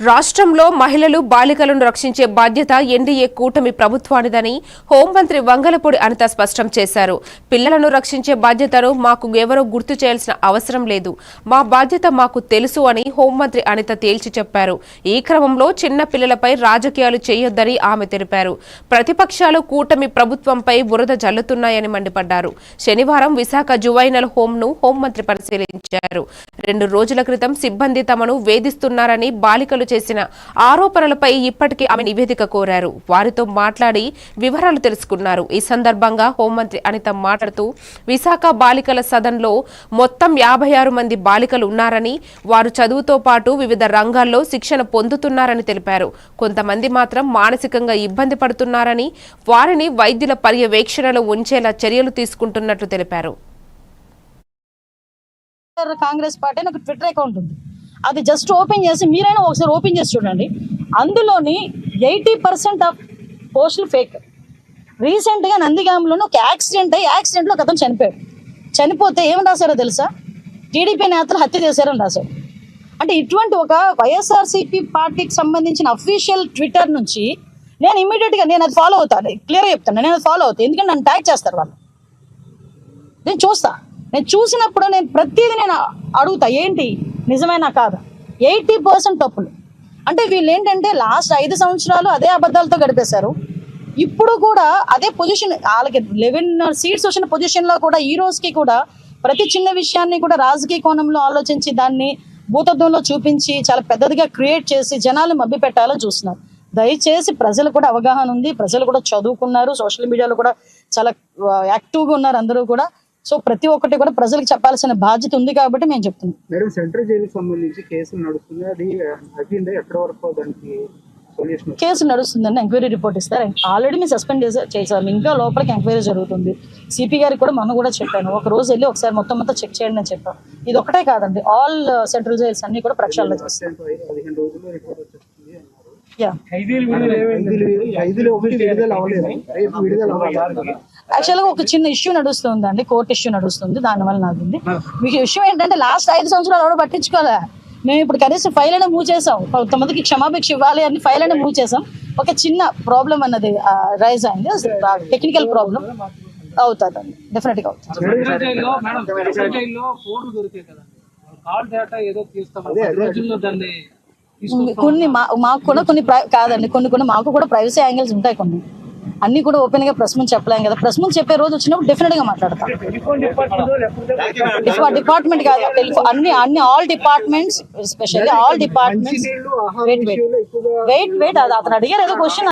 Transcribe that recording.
రాష్ట్రంలో మహిళలు బాలికలను రక్షించే బాధ్యత ఎన్డీఏ కూటమి ప్రభుత్వానిదని హోంమంత్రి వంగలపూడి అనిత స్పష్టం చేశారు. పిల్లలను రక్షించే బాధ్యతను మాకు ఎవరో గుర్తు చేయాల్సిన అవసరం లేదు. మా బాధ్యత మాకు తెలుసు అని హోంమంత్రి అనిత తేల్చి చెప్పారు. ఈ క్రమంలో చిన్న పిల్లలపై రాజకీయాలు చేయొద్దని ఆమె తెలిపారు. ప్రతిపక్షాలు కూటమి ప్రభుత్వంపై బురద జల్లుతున్నాయని మండిపడ్డారు. శనివారం విశాఖ జువైనల్ హోంను హోంమంత్రి పరిశీలించారు. రెండు రోజుల క్రితం సిబ్బంది తమను వేధిస్తున్నారని బాలికలు చేసిన ఆరోపణలపై ఇప్పటికీ ఆమె నివేదిక కోరారు. వారితో మాట్లాడి వివరాలు తెలుసుకున్నారు. ఈ సందర్భంగా హోంమంత్రి అనిత మాట్లాడుతూ విశాఖ బాలికల సదన్లో మొత్తం యాభై ఆరు మంది బాలికలు ఉన్నారని వారు చదువుతో పాటు వివిధ రంగాల్లో శిక్షణ పొందుతున్నారని తెలిపారు. కొంతమంది మాత్రం మానసికంగా ఇబ్బంది పడుతున్నారని వారిని వైద్యుల పర్యవేక్షణలో ఉంచేలా చర్యలు తీసుకుంటున్నట్లు తెలిపారు. కాంగ్రెస్ పార్టీ ఒక ట్విట్టర్ అకౌంట్ ఉంది. అది జస్ట్ ఓపెన్ చేసి మీరైనా ఒకసారి ఓపెన్ చేసి చూడండి. అందులోని ఎయిటీ పర్సెంట్ ఆఫ్ పోస్టులు ఫేక్ రీసెంట్గా నందిగాంలోనే ఒక యాక్సిడెంట్ అయ్యి యాక్సిడెంట్లో ఒక అతను చనిపోయాడు. చనిపోతే ఏం రాశారో తెలుసా? టీడీపీ నేతలు హత్య చేశారని రాశారు. అంటే ఇటువంటి ఒక వైఎస్ఆర్సీపీ పార్టీకి సంబంధించిన అఫీషియల్ ట్విట్టర్ నుంచి నేను ఇమీడియట్గా నేను అది ఫాలో అవుతాను క్లియర్గా చెప్తాను నేను అది ఫాలో అవుతాను ఎందుకంటే నన్ను ట్యాగ్ చేస్తారు వాళ్ళు. నేను చూస్తా. నేను చూసినప్పుడు నేను ప్రతిదీ నేను అడుగుతా. ఏంటి? నిజమేనా కాదు? ఎయిటీ పర్సెంట్ తప్పులు. అంటే వీళ్ళు ఏంటంటే లాస్ట్ ఐదు సంవత్సరాలు అదే అబద్ధాలతో గడిపేశారు. ఇప్పుడు కూడా అదే పొజిషన్ వాళ్ళకి లెవెన్ సీట్స్ వచ్చిన పొజిషన్లో కూడా ఈ రోజుకి కూడా ప్రతి చిన్న విషయాన్ని కూడా రాజకీయ కోణంలో ఆలోచించి దాన్ని భూతత్వంలో చూపించి చాలా పెద్దదిగా క్రియేట్ చేసి జనాలు మభ్య పెట్టాలో చూస్తున్నారు. దయచేసి ప్రజలు కూడా అవగాహన ఉంది. ప్రజలు కూడా చదువుకున్నారు. సోషల్ మీడియాలో కూడా చాలా యాక్టివ్గా ఉన్నారు అందరూ కూడా. సో ప్రతి ఒక్కటి కూడా ప్రజలకు చెప్పాల్సిన బాధ్యత ఉంది కాబట్టి మేము చెప్తున్నాం. మేడం సెంట్రల్ జైలుకి సంబంధించి కేసు నడుస్తుంది. అది అయ్యింది? ఎక్కడ వరకు దానికి సొల్యూషన్ కేసు నడుస్తుందండి ఎంక్వైరీ రిపోర్ట్ ఇస్తారు. ఆల్రెడీ మేము సస్పెండ్ చేసా ఇంకా లోపలికి ఎంక్వైరీ జరుగుతుంది. సిపి గారికి కూడా మనం కూడా చెప్పాను. ఒక రోజు వెళ్ళి ఒకసారి మొత్తం మొత్తం చెక్ చేయండి అని చెప్పాం. ఇది ఒకటే కాదండి ఆల్ సెంట్రల్ జైల్స్ అన్ని కూడా ప్రక్షాళన చేస్తాం. యా యాక్చువల్గా ఒక చిన్న ఇష్యూ నడుస్తుంది అండి కోర్టు ఇష్యూ నడుస్తుంది దానివల్ల నాకుంది మీకు ఇష్యూ ఏంటంటే లాస్ట్ ఐదు సంవత్సరాలు ఎవరు పట్టించుకోలే. మేము ఇప్పుడు కనీసం ఫైల్ అయినా మూవ్ చేసాం. కొంతమందికి క్షమాభిక్ష ఇవ్వాలి అని ఫైల్ అయినా మూవ్ చేసాం. ఒక చిన్న ప్రాబ్లం అన్నది రైజ్ అయింది. టెక్నికల్ ప్రాబ్లం అవుతుందండి. డెఫినెట్గా అవుతుంది. కొన్ని మా మాకు కూడా కొన్ని ప్ర- కాదండి. కొన్ని కొన్ని మాకు కూడా ప్రైవసీ యాంగిల్స్ ఉంటాయి కొన్ని. అన్ని కూడా ఓపెన్గా ప్రెస్ ముందు చెప్పలేం కదా. ప్రెస్ ముందు చెప్పే రోజు వచ్చినప్పుడు డెఫినెట్గా మాట్లాడతాం. డిపార్ట్మెంట్ కాదు టెలిఫోన్ అన్ని అన్ని all departments specially all departments wait wait wait wait అది అతను అడిగారు ఏదో క్వశ్చన్